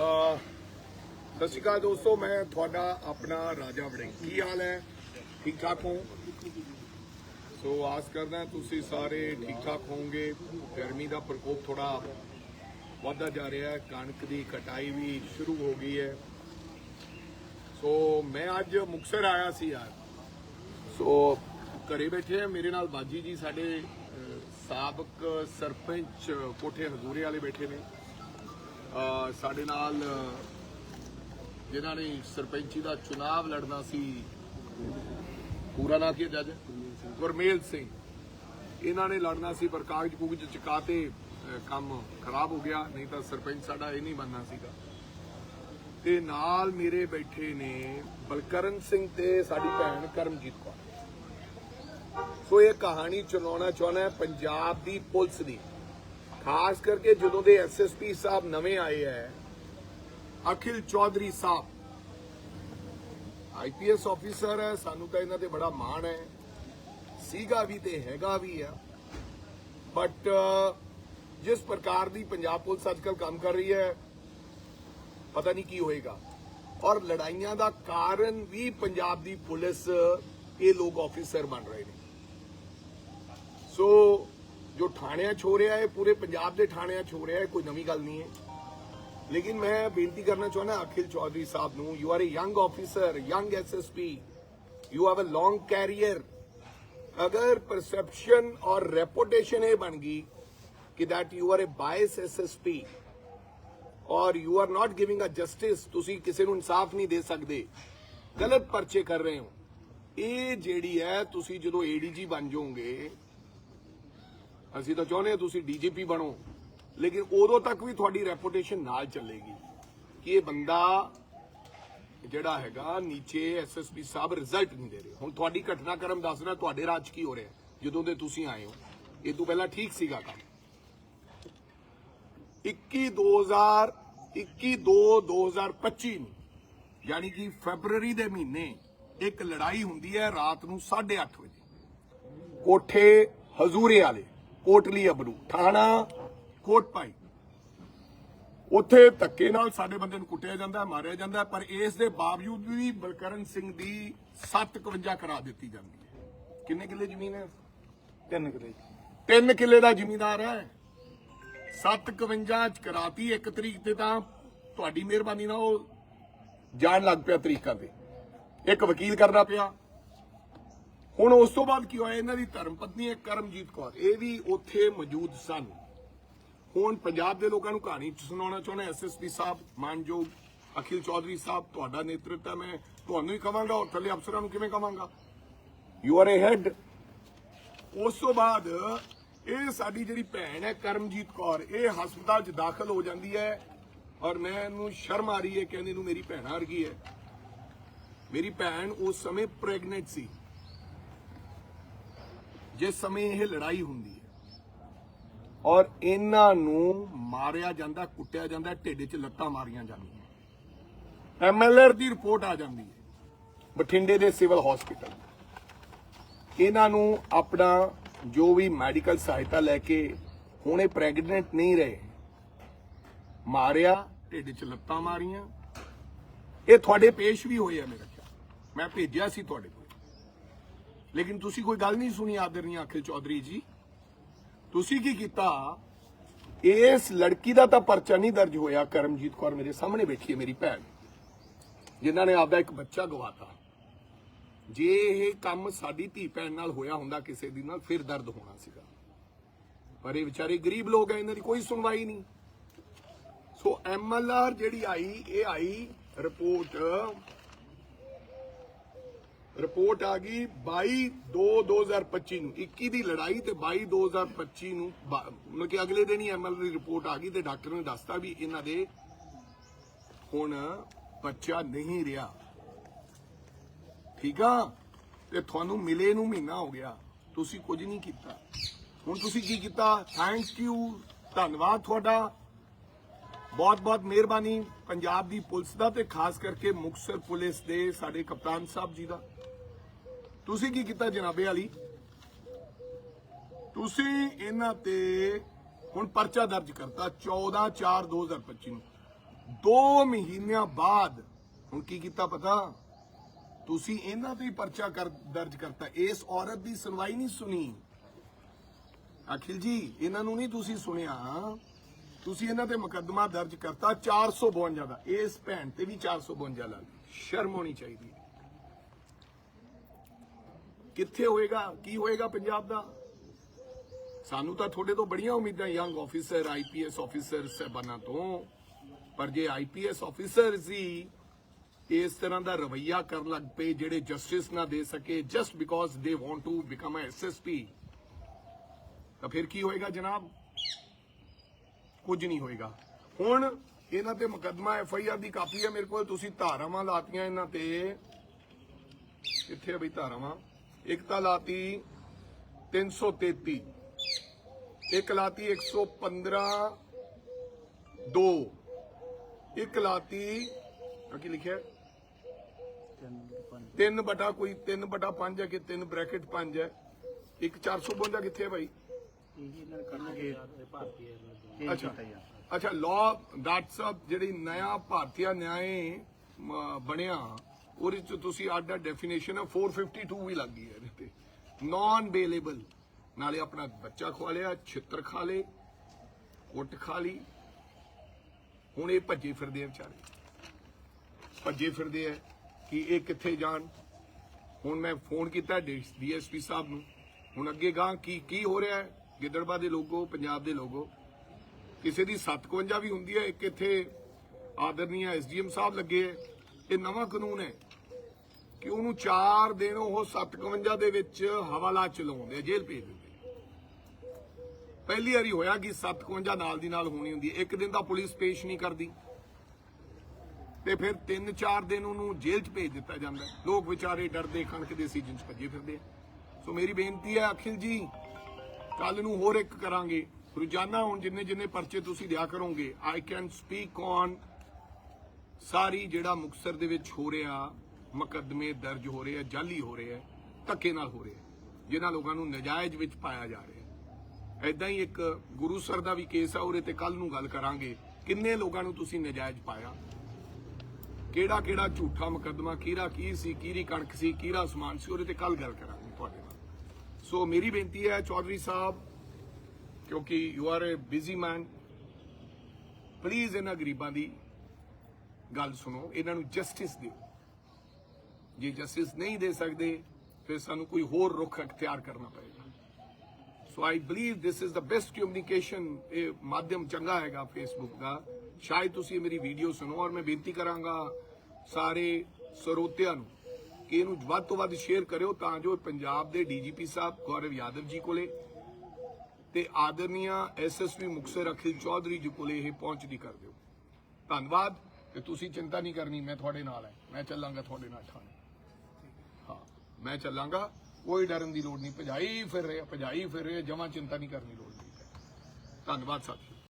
ਸਤਿ ਸ਼੍ਰੀ ਅਕਾਲ ਦੋਸਤੋ, ਮੈਂ ਤੁਹਾਡਾ ਆਪਣਾ ਰਾਜਾ ਵੜਿੰਗ। ਕੀ ਹਾਲ ਹੈ? ਠੀਕ ਠਾਕ ਹੋ? ਸੋ, ਆਸ ਕਰਦਾ ਤੁਸੀਂ ਸਾਰੇ ਠੀਕ ਠਾਕ ਹੋਵੋਗੇ। ਗਰਮੀ ਦਾ ਪ੍ਰਕੋਪ ਥੋੜਾ ਵੱਧਦਾ ਜਾ ਰਿਹਾ ਹੈ। ਕਣਕ ਦੀ ਕਟਾਈ ਵੀ ਸ਼ੁਰੂ ਹੋ ਗਈ ਹੈ। ਸੋ, ਮੈਂ ਅੱਜ ਮੁਕਸਰ ਆਇਆ ਸੀ ਯਾਰ। ਸੋ, ਘਰੇ ਬੈਠੇ ਆ ਮੇਰੇ ਨਾਲ ਬਾਜੀ ਜੀ ਸਾਡੇ ਸਾਬਕ ਸਰਪੰਚ, ਕੋਠੇ ਹਜ਼ੂਰੇ ਵਾਲੇ ਬੈਠੇ ਨੇ। ਸਾਡੇ ਨਾਲ ਜਿਨ੍ਹਾਂ ਨੇ ਸਰਪੰਚੀ ਦਾ ਚੁਣਾਵ ਲੜਨਾ ਸੀ ਪੂਰਾ ਨਾਂ ਕੀ ਹੈ ਜੱਜ? ਗੁਰਮੇਲ ਸਿੰਘ। ਇਹਨਾਂ ਨੇ ਲੜਨਾ ਸੀ ਪਰ ਕਾਗਜ਼ ਕੁਗਜ਼ ਚਕਾਤੇ ਅਹ, ਕੰਮ ਖਰਾਬ ਹੋ ਗਿਆ ਨਹੀਂ ਤਾਂ ਸਰਪੰਚ ਸਾਡਾ ਇਹ ਨਹੀਂ ਬਣਨਾ ਸੀਗਾ। ਤੇ ਨਾਲ ਮੇਰੇ ਬੈਠੇ ਨੇ ਬਲਕਰਨ ਸਿੰਘ ਤੇ ਸਾਡੀ ਭੈਣ ਕਰਮਜੀਤ ਕੌਰ। ਸੋ ਇਹ ਕਹਾਣੀ ਚਲਾਉਣਾ ਚਾਹੁੰਦਾ ਹੈ ਪੰਜਾਬ ਦੀ ਪੁਲਿਸ ਦੀ। ਖਾਸ ਕਰਕੇ ਜਦੋਂ ਦੇ ਐਸਐਸਪੀ ਸਾਹਿਬ ਨਵੇਂ ਆਏ ਹੈ ਅਖਿਲ ਚੌਧਰੀ ਸਾਹਿਬ। ਆਈਪੀਐਸ ਆਫੀਸਰ ਹੈ ਸਾਨੂੰ ਤਾਂ ਇਹਨਾਂ ਤੇ ਬੜਾ ਮਾਣ ਹੈ ਸੀਗਾ ਵੀ ਤੇ ਹੈਗਾ ਵੀ ਆ ਬਟ ਜਿਸ ਪ੍ਰਕਾਰ ਦੀ ਪੰਜਾਬ ਪੁਲਿਸ ਅੱਜਕੱਲ ਕੰਮ ਕਰ ਰਹੀ ਹੈ ਪਤਾ ਨਹੀਂ ਕੀ ਹੋਏਗਾ। ਔਰ ਲੜਾਈਆਂ ਦਾ ਕਾਰਨ ਵੀ ਪੰਜਾਬ ਦੀ ਪੁਲਿਸ, ਇਹ ਲੋਕ ਆਫੀਸਰ ਬਣ ਰਹੇ ਨੇ। ਸੋ ਜੋ ਥਾਣਿਆਂ 'ਚ ਹੋ ਰਿਹਾ ਹੈ, ਪੂਰੇ ਪੰਜਾਬ ਦੇ ਥਾਣਿਆਂ 'ਚ ਹੋ ਰਿਹਾ ਹੈ, ਕੋਈ ਨਵੀਂ ਗੱਲ ਨਹੀਂ ਹੈ। ਲੇਕਿਨ ਮੈਂ ਬੇਨਤੀ ਕਰਨਾ ਚਾਹੁੰਦਾ ਅਖਿਲ ਚੌਧਰੀ ਸਾਹਿਬ ਨੂੰ you are a young officer young SSP you have a long career ਅਗਰ ਪਰਸੈਪਸ਼ਨ ਔਰ ਰੈਪੂਟੇਸ਼ਨ ਇਹ ਬਣ ਗਈ ਕਿ that you are a bias SSP ਔਰ you are not giving a justice ਤੁਸੀਂ ਕਿਸੇ ਨੂੰ ਇਨਸਾਫ ਨਹੀਂ ਦੇ ਸਕਦੇ, ਗਲਤ ਪਰਚੇ ਕਰ ਰਹੇ ਹੋ, ਇਹ ਜਿਹੜੀ ਹੈ, ਤੁਸੀਂ ਜਦੋਂ ਏਡੀਜੀ ਬਣ ਜਾਓਗੇ ਅਸੀਂ ਤਾਂ ਚਾਹੁੰਦੇ ਹਾਂ ਤੁਸੀਂ ਡੀਜੀਪੀ ਬਣੋ, ਲੇਕਿਨ ਉਦੋਂ ਤੱਕ ਵੀ ਤੁਹਾਡੀ ਰੈਪੂਟੇਸ਼ਨ ਨਾਲ ਚੱਲੇਗੀ ਕਿ ਇਹ ਬੰਦਾ ਜਿਹੜਾ ਹੈਗਾ, ਨੀਚੇ ਐਸਐਸਪੀ ਸਾਹਿਬ ਰਿਜ਼ਲਟ ਨਹੀਂ ਦੇ ਰਹੇ। ਹੁਣ ਤੁਹਾਡੀ ਘਟਨਾਕ੍ਰਮ ਦੱਸ ਰਿਹਾ, ਤੁਹਾਡੇ ਰਾਜ ਕੀ ਹੋ ਰਿਹਾ? ਜਦੋਂ ਦੇ ਤੁਸੀਂ ਆਏ ਹੋ। ਇਹ ਤੋਂ ਪਹਿਲਾਂ ਠੀਕ ਸੀਗਾ ਕੰਮ। 21 2000 21 2 2025 ਨੂੰ, ਯਾਨੀ ਕਿ ਫੈਬਰੂਅਰੀ ਦੇ ਮਹੀਨੇ, ਇੱਕ ਲੜਾਈ ਹੁੰਦੀ ਹੈ ਰਾਤ ਨੂੰ 8:30 ਵਜੇ। ਕੋਠੇ ਹਜ਼ੂਰੇ ਵਾਲੇ ਕੋਟਲੀ ਅਬਰੂ ਥਾਣਾ ਕੋਟ ਪਾਈ ਉੱਥੇ ਧੱਕੇ ਨਾਲ ਸਾਡੇ ਬੰਦੇ ਨੂੰ ਕੁੱਟਿਆ ਜਾਂਦਾ ਮਾਰਿਆ ਜਾਂਦਾ ਪਰ ਇਸ ਦੇ ਬਾਵਜੂਦ ਵੀ ਬਲਕਰਨ ਸਿੰਘ ਦੀ 751 ਕਰਾ ਦਿੱਤੀ ਜਾਂਦੀ ਹੈ। ਕਿੰਨੇ ਕਿੱਲੇ ਜ਼ਮੀਨ ਹੈ? ਤਿੰਨ ਕਿਲੇ। ਤਿੰਨ ਕਿੱਲੇ ਦਾ ਜ਼ਿਮੀਂਦਾਰ ਹੈ। 751 ਚ ਕਰਾਤੀ ਇੱਕ ਤਰੀਕ ਤੇ ਤਾਂ ਤੁਹਾਡੀ ਮਿਹਰਬਾਨੀ ਨਾਲ ਉਹ ਜਾਣ ਲੱਗ ਪਿਆ ਤਰੀਕਾਂ ਤੇ। ਇੱਕ ਵਕੀਲ ਕਰਨਾ ਪਿਆ ਹੁਣ ਉਸ ਤੋਂ ਬਾਅਦ ਕੀ ਹੋਇਆ? ਇਹਨਾਂ ਦੀ ਧਰਮ ਪਤਨੀ ਹੈ ਕਰਮਜੀਤ ਕੌਰ। ਇਹ ਵੀ ਉੱਥੇ ਮੌਜੂਦ ਸਨ। ਹੁਣ ਪੰਜਾਬ ਦੇ ਲੋਕਾਂ ਨੂੰ ਕਹਾਣੀ ਸੁਣਾਉਣਾ ਚਾਹੁੰਦਾ ਐਸਐਸਪੀ ਸਾਹਿਬ, ਮਾਨਯੋਗ ਅਖਿਲ ਚੌਧਰੀ ਸਾਹਿਬ, ਤੁਹਾਡਾ ਨੇਤਰਤਵ ਮੈਂ ਤੁਹਾਨੂੰ ਹੀ ਕਵਾਂਗਾ ਔਰ ਥੱਲੇ ਅਫਸਰਾਂ ਨੂੰ ਕਿਵੇਂ ਕਵਾਂਗਾ? ਯੂ ਆਰ ਅ ਹੈਡ ਉਸ ਤੋਂ ਬਾਅਦ ਇਹ ਸਾਡੀ ਜਿਹੜੀ ਭੈਣ ਹੈ ਕਰਮਜੀਤ ਕੌਰ, ਇਹ ਹਸਪਤਾਲ 'ਚ ਦਾਖਲ ਹੋ ਜਾਂਦੀ ਹੈ। ਔਰ ਮੈਂ ਇਹਨੂੰ ਸ਼ਰਮ ਆ ਰਹੀ ਹੈ, ਕਹਿੰਦੇ ਨੂੰ ਮੇਰੀ ਭੈਣ ਵਰਗੀ ਹੈ। ਮੇਰੀ ਭੈਣ ਉਸ ਸਮੇਂ ਪ੍ਰੈਗਨੈਂਟ ਸੀ। ਜਿਸ ਸਮੇਂ ਇਹ ਲੜਾਈ ਹੁੰਦੀ ਹੈ ਔਰ ਇਹਨਾਂ ਨੂੰ ਮਾਰਿਆ ਜਾਂਦਾ, ਕੁੱਟਿਆ ਜਾਂਦਾ, ਢਿੱਡ 'ਚ ਲੱਤਾਂ ਮਾਰੀਆਂ ਜਾਂਦੀਆਂ। ਐਮਐਲਆਰ ਦੀ ਰਿਪੋਰਟ ਆ ਜਾਂਦੀ ਹੈ, ਬਠਿੰਡੇ ਦੇ ਸਿਵਲ ਹਸਪੀਟਲ। ਇਹਨਾਂ ਨੂੰ ਆਪਣਾ ਜੋ ਵੀ ਮੈਡੀਕਲ ਸਹਾਇਤਾ ਲੈ ਕੇ ਹੁਣ ਇਹ ਪ੍ਰੈਗਨੈਂਟ ਨਹੀਂ ਰਹੇ, ਮਾਰਿਆ, ਢਿੱਡ 'ਚ ਲੱਤਾਂ ਮਾਰੀਆਂ। ਇਹ ਤੁਹਾਡੇ ਪੇਸ਼ ਵੀ ਹੋਏ ਆ ਮੇਰੇ ਖਿਆਲ। ਮੈਂ ਭੇਜਿਆ ਸੀ ਤੁਹਾਡੇ ਕੋਲ। ਲੇਕਿਨ ਤੁਸੀਂ ਕੋਈ ਗੱਲ ਨਹੀਂ ਸੁਣੀ ਆਦਰਨੀ ਅਖਿਲ ਚੌਧਰੀ ਜੀ। ਤੁਸੀਂ ਕੀ ਕੀਤਾ? ਇਸ ਲੜਕੀ ਦਾ ਤਾਂ ਪਰਚਾ ਨਹੀਂ ਦਰਜ ਹੋਇਆ, ਕਰਮਜੀਤ ਕੌਰ ਮੇਰੇ ਸਾਹਮਣੇ ਬੈਠੀ ਹੈ, ਮੇਰੀ ਭੈਣ। ਜਿਨ੍ਹਾਂ ਨੇ ਆਪਦਾ ਇੱਕ ਬੱਚਾ ਗਵਾਤਾ। ਜੇ ਇਹ ਕੰਮ ਸਾਡੀ ਧੀ ਭੈਣ ਨਾਲ ਹੋਇਆ ਹੁੰਦਾ, ਕਿਸੇ ਦੀ ਨਾਲ ਫਿਰ ਦਰਦ ਹੋਣਾ ਸੀਗਾ। ਪਰ ਇਹ ਵਿਚਾਰੇ ਗਰੀਬ ਲੋਕ ਐ ਇਹਨਾਂ ਦੀ ਕੋਈ ਸੁਣਵਾਈ ਨਹੀਂ। ਸੋ ਐਮਐਲਆਰ ਜਿਹੜੀ ਆਈ, ਇਹ ਆਈ ਰਿਪੋਰਟ ਰਿਪੋਰਟ ਆ ਗਈ 22 2 2025 ਨੂੰ। 21 ਦੀ ਲੜਾਈ ਤੇ 22 2025 ਨੂੰ ਮਤਲਬ ਕਿ ਅਗਲੇ ਦਿਨ ਹੀ ਐਮਐਲਆਰ ਦੀ ਰਿਪੋਰਟ ਆ ਗਈ ਤੇ ਡਾਕਟਰ ਨੇ ਦੱਸਤਾ ਵੀ ਇਹਨਾਂ ਦੇ ਹੁਣ ਬੱਚਾ ਨਹੀਂ ਰਿਹਾ। ਠੀਕ ਆ? ਤੇ ਤੁਹਾਨੂੰ ਮਿਲੇ ਨੂੰ ਮਹੀਨਾ ਹੋ ਗਿਆ। ਤੁਸੀਂ ਕੁਝ ਨਹੀਂ ਕੀਤਾ। ਹੁਣ ਤੁਸੀਂ ਕੀ ਕੀਤਾ? ਥੈਂਕ ਯੂ ਧੰਨਵਾਦ ਤੁਹਾਡਾ। ਬਹੁਤ ਬਹੁਤ ਮਿਹਰਬਾਨੀ ਪੰਜਾਬ ਦੀ ਪੁਲਿਸ ਦਾ ਤੇ ਖਾਸ ਕਰਕੇ ਮੁਕਤਸਰ ਪੁਲਿਸ ਦੇ ਸਾਡੇ ਕਪਤਾਨ ਸਾਹਿਬ ਜੀ ਦਾ। ਤੁਸੀਂ ਕੀ ਕੀਤਾ ਜਨਾਬੇ ਵਾਲੀ? ਤੁਸੀਂ ਇਹਨਾਂ ਤੇ ਹੁਣ ਪਰਚਾ ਦਰਜ ਕਰਤਾ 14 4 2025 ਨੂੰ। 2 ਮਹੀਨਿਆਂ ਬਾਅਦ ਹੁਣ ਕੀ ਕੀਤਾ ਪਤਾ? ਤੁਸੀਂ ਇਹਨਾਂ ਤੇ ਹੀ ਪਰਚਾ ਦਰਜ ਕਰਤਾ। ਇਸ ਔਰਤ ਦੀ ਸੁਣਵਾਈ ਨਹੀਂ ਸੁਣੀ। ਅਖਿਲ ਜੀ, ਇਹਨਾਂ ਨੂੰ ਨਹੀਂ ਤੁਸੀਂ ਸੁਣਿਆ? ਤੁਸੀਂ ਇਹਨਾਂ ਤੇ ਮੁਕੱਦਮਾ ਦਰਜ ਕਰਤਾ 452 ਦਾ। ਇਸ ਭੈਣ ਤੇ ਵੀ 452 ਲਾ ਲਈ। ਸ਼ਰਮ ਹੋਣੀ ਚਾਹੀਦੀ ਹੈ। ਕਿੱਥੇ ਹੋਏਗਾ, ਕੀ ਹੋਏਗਾ ਪੰਜਾਬ ਦਾ? ਸਾਨੂੰ ਤਾਂ ਤੁਹਾਡੇ ਤੋਂ ਬੜੀਆਂ ਉਮੀਦਾਂ ਯੰਗ ਆਫੀਸਰ ਆਈਪੀਐਸ ਆਫੀਸਰ ਸਹਿਬਾਨਾਂ ਤੋਂ। ਪਰ ਜੇ ਆਈਪੀਐਸ ਆਫੀਸਰ ਸੀ ਇਸ ਤਰ੍ਹਾਂ ਦਾ ਰਵਈਆ ਕਰਨ ਲੱਗ ਪਏ, ਜਿਹੜੇ ਜਸਟਿਸ ਨਾ ਦੇ ਸਕੇ just because they want to become a SSP ਤਾਂ ਫਿਰ ਕੀ ਹੋਏਗਾ ਜਨਾਬ? ਕੁਝ ਨਹੀਂ ਹੋਏਗਾ। ਹੁਣ ਇਹਨਾਂ ਤੇ ਮੁਕੱਦਮਾ ਐਫ ਆਈ ਆਰ ਦੀ ਕਾਪੀ ਹੈ ਮੇਰੇ ਕੋਲ, ਤੁਸੀਂ ਧਾਰਾਵਾਂ ਲਾਤੀਆਂ ਇਹਨਾਂ ਤੇ। ਕਿੱਥੇ ਆ ਬਈ ਧਾਰਾਵਾਂ? ਇੱਕ ਤਾਂ ਲਾਤੀ 333 ਇੱਕ ਲਾਤੀ 115 2 ਇੱਕ ਲਾਤੀ ਆ ਕੀ ਲਿਖਿਆ 3 ਬਟਾ ਕੋਈ 3 ਬਟਾ 5 ਹੈ ਕਿ 3 ਬ੍ਰੈਕਟ 5 ਹੈ ਇੱਕ 452 ਕਿੱਥੇ ਹੈ ਭਾਈ ਅੱਛਾ ਅੱਛਾ ਲਾਅ ਦੈਟਸ ਅ ਜਿਹੜੀ ਨਇਆ ਭਾਰਤੀ ਨਿਆਏ ਬਣਿਆ ਉਹਦੇ ਚ ਤੁਸੀਂ ਅੱਡ ਡੈਫੀਨੇਸ਼ਨ ਹੈ 452 ਵੀ ਲੱਗ ਗਈ ਹੈ ਇਹਦੇ ਤੇ। ਨਾਨ ਬੇਲੇਬਲ ਨਾਲੇ ਆਪਣਾ ਬੱਚਾ ਖਵਾ ਲਿਆ, ਛਿੱਤਰ ਖਾ ਲੇ ਕੁੱਟ ਖਾ ਲਈ। ਹੁਣ ਇਹ ਭੱਜੇ ਫਿਰਦੇ ਆ ਵਿਚਾਰੇ। ਭੱਜੇ ਫਿਰਦੇ ਆ ਕਿ ਇਹ ਕਿੱਥੇ ਜਾਣ। ਹੁਣ ਮੈਂ ਫੋਨ ਕੀਤਾ ਡੀਐਸਪੀ ਸਾਹਿਬ ਨੂੰ। ਹੁਣ ਅੱਗੇ ਗਾਂ ਕੀ ਕੀ ਹੋ ਰਿਹਾ ਹੈ? ਗਿੱਦੜਬਾ ਦੇ ਲੋਗੋ, ਪੰਜਾਬ ਦੇ ਲੋਗੋ। ਕਿਸੇ ਦੀ 57 ਵੀ ਹੁੰਦੀ ਹੈ। ਇੱਕ ਇੱਥੇ ਆਦਰਨੀय ਐਸਡੀਐਮ ਸਾਹਿਬ ਲੱਗੇ ਹੈ। ਇਹ ਨਵਾਂ ਕਾਨੂੰਨ ਹੈ। ਕਿ ਉਹਨੂੰ 4 ਦਿਨ ਉਹ 57 ਦੇ ਵਿੱਚ ਹਵਾਲਾ ਚਲਾਉਂਦੇ ਆ, ਜੇਲ੍ਹ ਭੇਜ ਦਿੰਦੇ ਪਹਿਲੀ ਵਾਰੀ ਹੋਇਆ ਕਿ 57 ਨਾਲ ਦੀ ਨਾਲ ਹੋਣੀ ਹੁੰਦੀ ਹੈ। ਇੱਕ ਦਿਨ ਤਾਂ ਪੁਲਿਸ ਪੇਸ਼ ਨਹੀਂ ਕਰਦੀ। ਤੇ ਫਿਰ 3-4 ਦਿਨ ਉਹਨੂੰ ਜੇਲ੍ਹ 'ਚ ਭੇਜ ਦਿੱਤਾ ਜਾਂਦਾ ਲੋਕ ਵਿਚਾਰੇ ਡਰਦੇ ਖਣਕ ਦੇ ਸੀਜ਼ਨ 'ਚ ਭੱਜੇ ਫਿਰਦੇ ਸੋ ਮੇਰੀ ਬੇਨਤੀ ਹੈ ਅਖਿਲ ਜੀ ਕੱਲ ਨੂੰ ਹੋਰ ਇੱਕ ਕਰਾਂਗੇ। ਰੋਜ਼ਾਨਾ ਹੁਣ ਜਿੰਨੇ ਜਿੰਨੇ ਪਰਚੇ ਤੁਸੀਂ ਦਿਆ ਕਰੋਗੇ ਆਈ ਕੈਨ ਸਪੀਕ ਔਨ ਸਾਰੀ ਜਿਹੜਾ ਮੁਕਸਰ ਦੇ ਵਿੱਚ ਹੋ ਰਿਹਾ ਮੁਕੱਦਮੇ ਦਰਜ ਹੋ ਰਹੇ ਆ, ਜਾਲੀ ਹੋ ਰਹੇ ਆ, ਧੱਕੇ ਨਾਲ ਹੋ ਰਹੇ ਆ, ਜਿਨ੍ਹਾਂ ਲੋਕਾਂ ਨੂੰ ਨਜਾਇਜ਼ ਵਿੱਚ ਪਾਇਆ ਜਾ ਰਿਹਾ ਐਦਾਂ ਹੀ ਇੱਕ ਗੁਰੂਸਰ ਦਾ ਵੀ ਕੇਸ ਆ, ਉਹਦੇ ਤੇ ਕੱਲ ਨੂੰ ਗੱਲ ਕਰਾਂਗੇ, ਕਿੰਨੇ ਲੋਕਾਂ ਨੂੰ ਤੁਸੀਂ ਨਜਾਇਜ਼ ਪਾਇਆ? ਕਿਹੜਾ ਕਿਹੜਾ ਝੂਠਾ ਮੁਕੱਦਮਾ, ਕਿਹੜਾ ਕੀ ਸੀ ਕਿਹੜੀ ਕਣਕ ਸੀ ਕਿਹੜਾ ਸਮਾਨ ਸੀ, ਉਹਦੇ ਤੇ ਕੱਲ ਗੱਲ ਕਰਾਂਗੇ ਤੁਹਾਡੇ ਨਾਲ। ਸੋ ਮੇਰੀ ਬੇਨਤੀ ਹੈ ਚੌਧਰੀ ਸਾਹਿਬ, ਕਿਉਂਕਿ you are a busy man please ਇਹਨਾਂ ਗਰੀਬਾਂ ਦੀ ਗੱਲ ਸੁਣੋ, ਇਹਨਾਂ ਨੂੰ ਜਸਟਿਸ ਦਿਓ। ਜੇ ਜਸਟਿਸ ਨਹੀਂ ਦੇ ਸਕਦੇ, ਫਿਰ ਸਾਨੂੰ ਕੋਈ ਹੋਰ ਰੁਖ ਅਖਤਿਆਰ ਕਰਨਾ ਪਏਗਾ। So I believe this is the best communication ਇਹ ਮਾਧਿਅਮ ਚੰਗਾ ਹੈਗਾ ਫੇਸਬੁੱਕ ਦਾ। ਸ਼ਾਇਦ ਤੁਸੀਂ ਮੇਰੀ ਵੀਡੀਓ ਸੁਣੋ ਔਰ ਮੈਂ ਬੇਨਤੀ ਕਰਾਂਗਾ ਸਾਰੇ ਸਰੋਤਿਆਂ ਨੂੰ ਕਿ ਇਹਨੂੰ ਵੱਧ ਤੋਂ ਵੱਧ ਸ਼ੇਅਰ ਕਰਿਓ ਤਾਂ ਜੋ ਪੰਜਾਬ ਦੇ ਡੀਜੀਪੀ ਸਾਹਿਬ, ਗੌਰਵ ਯਾਦਵ ਜੀ ਕੋਲੇ ਤੇ ਆਦਰਨੀय ਐਸਐਸਪੀ ਮੁਕਸਰ ਅਖਿਲ ਚੌਧਰੀ ਜੀ ਕੋਲੇ ਇਹ ਪਹੁੰਚਦੀ ਕਰ ਦਿਓ। ਧੰਨਵਾਦ ਤੇ ਤੁਸੀਂ ਚਿੰਤਾ ਨਹੀਂ ਕਰਨੀ, ਮੈਂ ਤੁਹਾਡੇ ਨਾਲ ਹਾਂ। ਮੈਂ ਚੱਲਾਂਗਾ ਤੁਹਾਡੇ ਨਾਲ ਠਾਣੇ ਮੈਂ ਚੱਲਾਂਗਾ, ਕੋਈ ਡਰਨ ਦੀ ਲੋੜ ਨਹੀਂ, ਭਜਾਈ ਫਿਰ ਰਿਹਾ, ਭਜਾਈ ਫਿਰ ਰਿਹਾ, ਜਮਾ ਚਿੰਤਾ ਨਹੀਂ ਕਰਨੀ ਲੋੜ। ਨਹੀਂ ਧੰਨਵਾਦ ਸਾਥੀ।